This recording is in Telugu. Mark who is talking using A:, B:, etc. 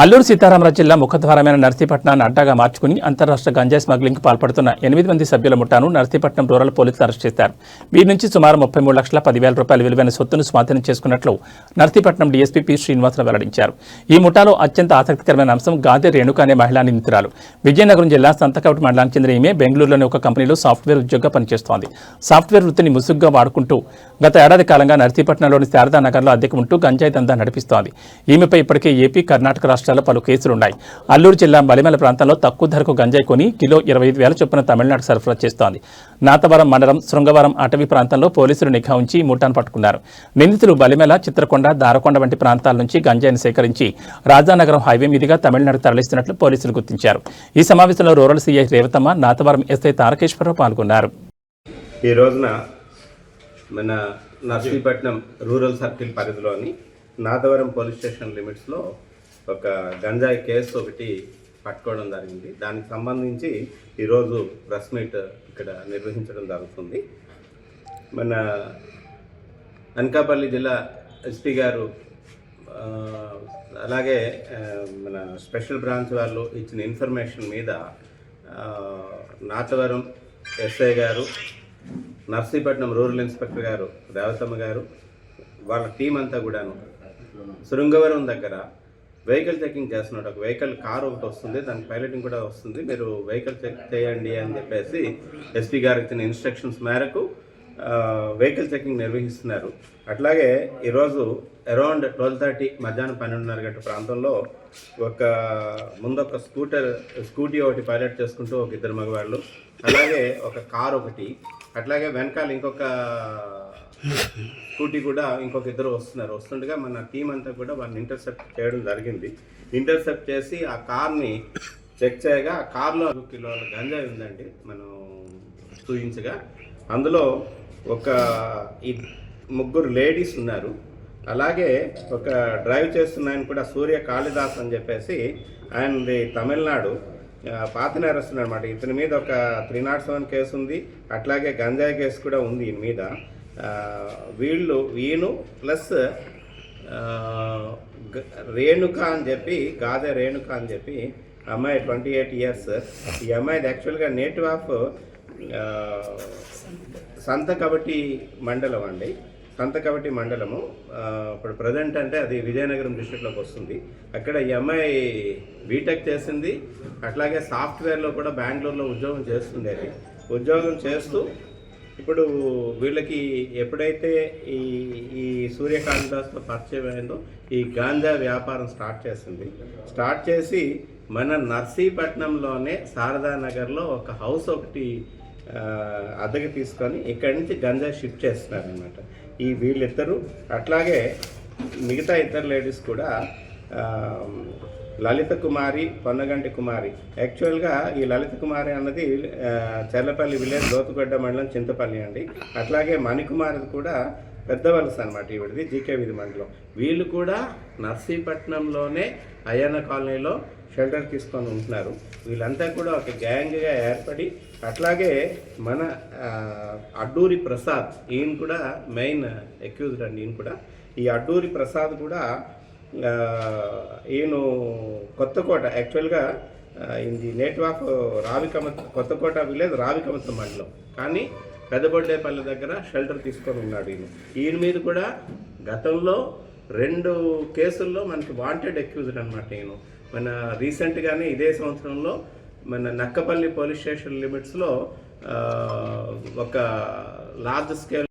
A: అల్లూరు సీతారామరాజు జిల్లా ముఖద్వారమైన నర్సీపట్నాన్ని అడ్డాగా మార్చుకుని అంతరాష్ట్ర గంజాయి స్మగ్లింగ్ పాల్పడుతున్న ఎనిమిది మంది సభ్యుల ముఠాను నర్సీపట్నం రూరల్ పోలీసులు అరెస్ట్ చేశారు. వీరి నుంచి సుమారు ముప్పై మూడు లక్షల పదివేల రూపాయల విలువైన సొత్తును స్వాధీనం చేసుకున్నట్లు నర్సీపట్నం డీఎస్పీ పి. శ్రీనివాసరావు వెల్లడించారు. ఈ ముఠాలో అత్యంత ఆసక్తికరమైన అంశం గాంధీ రేణుక అనే మహిళా నిందితురాలు. విజయనగరం జిల్లా సంతకవటి మండలానికి చెందిన ఈమె బెంగళూరులోని ఒక కంపెనీలో సాఫ్ట్వేర్ ఉద్యోగంగా పనిచేస్తోంది. సాఫ్ట్వేర్ వృత్తిని ముసుగ్గా వాడుకుంటూ గత ఏడాది కాలంగా నర్సీపట్నంలోని శారదా నగర్లో అద్దెకు ఉంటూ గంజాయి దందా నడిపిస్తోంది. ఈమెపై ఇప్పటికే ఏపీ కర్ణాటక రాష్ట్రాల్లో పలు కేసులున్నాయి. అల్లూరు జిల్లా బలిమల ప్రాంతంలో తక్కువ ధరకు గంజాయి కొని కిలో ఇరవై ఐదు వేల చొప్పున తమిళనాడు సరఫరా చేస్తోంది. నాతవరం మండలం శృంగవరం అటవీ ప్రాంతంలో పోలీసులు నిఘా ఉంచి ముఠాను పట్టుకున్నారు. నిందితులు బలిమెల చిత్రకొండ దారకొండ వంటి ప్రాంతాల నుంచి గంజాయిని సేకరించి రాజానగరం హైవే మీదుగా తమిళనాడు తరలిస్తున్నట్లు పోలీసులు గుర్తించారు. ఈ సమావేశంలో rural CI Revathamma Nathavaram SI Tarakeswararao పాల్గొన్నారు.
B: ఈ రోజున మన నర్సీపట్నం రూరల్ సర్కిల్ పరిధిలోని నాదవరం పోలీస్ స్టేషన్ లిమిట్స్లో ఒక గంజాయి కేసు ఒకటి పట్టుకోవడం జరిగింది. దానికి సంబంధించి ఈరోజు ప్రెస్ మీట్ ఇక్కడ నిర్వహించడం జరుగుతుంది. మన అనకాపల్లి జిల్లా ఎస్పీ గారు అలాగే మన స్పెషల్ బ్రాంచ్ వాళ్ళు ఇచ్చిన ఇన్ఫర్మేషన్ మీద నాతవరం ఎస్ఐ గారు నర్సీపట్నం రూరల్ ఇన్స్పెక్టర్ గారు రేవతమ్మ గారు వాళ్ళ టీం అంతా కూడాను శృంగవరం దగ్గర వెహికల్ చెకింగ్ చేస్తున్నాడు. ఒక వెహికల్ కార్ ఒకటి వస్తుంది దానికి పైలటింగ్ కూడా వస్తుంది. మీరు వెహికల్ చెక్ చేయండి అని చెప్పేసి ఎస్పీ గారు ఇచ్చిన ఇన్స్ట్రక్షన్స్ మేరకు వెహికల్ చెకింగ్ నిర్వహిస్తున్నారు. అట్లాగే ఈరోజు అరౌండ్ ట్వెల్వ్ థర్టీ మధ్యాహ్నం పన్నెండున్నర గంట ప్రాంతంలో ఒక ముందొక స్కూటర్ స్కూటీ ఒకటి పైలట్ చేసుకుంటూ ఒక ఇద్దరు మగవాళ్ళు అలాగే ఒక కార్ ఒకటి అట్లాగే వెనకాల ఇంకొక స్కూటీ కూడా ఇంకొక ఇద్దరు వస్తున్నారు. వస్తుండగా మన టీం అంతా కూడా వాళ్ళని ఇంటర్సెప్ట్ చేయడం జరిగింది. ఇంటర్సెప్ట్ చేసి ఆ కార్ని చెక్ చేయగా ఆ కార్లో ఐదు కిలోల గంజాయి ఉందండి. మనం చూయించగా అందులో ఒక ఈ ముగ్గురు లేడీస్ ఉన్నారు. అలాగే ఒక డ్రైవ్ చేస్తున్న ఆయన కూడా సూర్య కాళిదాస్ అని చెప్పేసి ఆయనది తమిళనాడు ఆ, పాత అనమాట ఇతని మీద ఒక త్రీ నాట్ సెవెన్ కేసు ఉంది. అట్లాగే గంజాయి కేసు కూడా ఉంది ఈయన మీద. వీళ్ళు వీణు ప్లస్ రేణుక అని చెప్పి గాదే రేణుక అని చెప్పి అమ్మాయి ట్వంటీ ఎయిట్ ఇయర్స్. ఈ అమ్మాయిది యాక్చువల్గా నేటివ్ ఆఫ్ సంత కబటి మండలం అండి. సంత కబటి మండలము. ఇప్పుడు ప్రజెంట్ అంటే అది విజయనగరం డిస్ట్రిక్ట్లోకి వస్తుంది. అక్కడ ఈ అమ్మాయి బీటెక్ చేసింది. అట్లాగే సాఫ్ట్వేర్లో కూడా బెంగళూరులో ఉద్యోగం చేస్తుంది అది ఉద్యోగం చేస్తూ ఇప్పుడు వీళ్ళకి ఎప్పుడైతే ఈ ఈ సూర్యకాంతిదాస్తో పరిచయం అయిందో ఈ గాంజా వ్యాపారం స్టార్ట్ చేసింది. స్టార్ట్ చేసి మన నర్సీపట్నంలోనే శారదా నగర్లో ఒక హౌస్ ఒకటి అద్దెకి తీసుకొని ఇక్కడి నుంచి గంజా షిఫ్ట్ చేస్తున్నారనమాట ఈ వీళ్ళిద్దరూ అట్లాగే మిగతా ఇద్దరు లేడీస్ కూడా లలిత కుమారి పొన్నగంటి కుమారి. యాక్చువల్గా ఈ లలిత కుమారి అన్నది చెర్లపల్లి విలేజ్ లోతుగడ్డ మండలం చింతపల్లి అండి. అట్లాగే మణికుమారిది కూడా పెద్ద వలస అనమాట ఈవిడిది జీకే విధి మండలం. వీళ్ళు కూడా నర్సీపట్నంలోనే అయ్యన్న కాలనీలో షెల్టర్ తీసుకొని ఉంటున్నారు. వీళ్ళంతా కూడా ఒక గ్యాంగ్గా ఏర్పడి అట్లాగే మన అడ్డూరి ప్రసాద్ ఈయన కూడా మెయిన్ అక్యూజ్డ్ అండి ఈయన కూడా. ఈ అడ్డూరి ప్రసాద్ కూడా ఈయన కొత్తకోట యాక్చువల్గా ఇది నేటివ్ ఆఫ్ రావికమ కొత్తకోట విలేజ్ రావికమత మండలం. కానీ పెద్దబొడ్డేపల్లి దగ్గర షెల్టర్ తీసుకొని ఉన్నాడు ఈయన. ఈయన మీద కూడా గతంలో రెండు కేసుల్లో మనకి వాంటెడ్ అక్యూజ్డ్ అనమాట ఈయన. మన రీసెంట్గానే ఇదే సంవత్సరంలో మన నక్కపల్లి పోలీస్ స్టేషన్ లిమిట్స్లో ఒక లార్జ్ స్కేల్